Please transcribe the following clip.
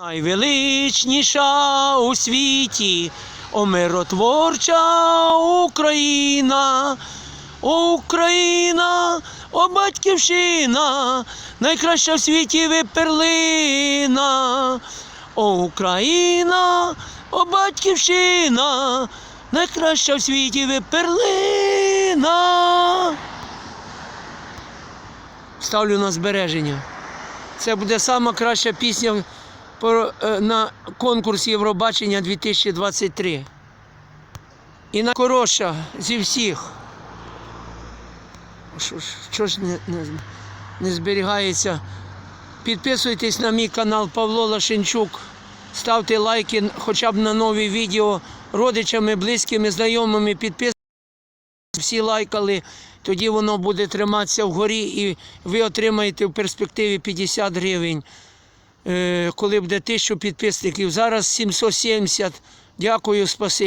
Найвеличніша у світі, о миротворча Україна, Україна, о батьківщина, найкраща в світі ви перлина, о Україна, о батьківщина, найкраща в світі ви перлина. Ставлю на збереження. Це буде сама краща пісня на конкурсі Євробачення 2023. І найкоротша зі всіх. Що ж, що ж не, не, не зберігається? Підписуйтесь на мій канал Павло Лашенчук. Ставте лайки хоча б на нові відео родичами, близькими, знайомими. Підписуйтесь. Всі лайкали, тоді воно буде триматися вгорі і ви отримаєте в перспективі 50 гривень е, коли буде тисячу підписників. Зараз 770. Дякую, спасибі.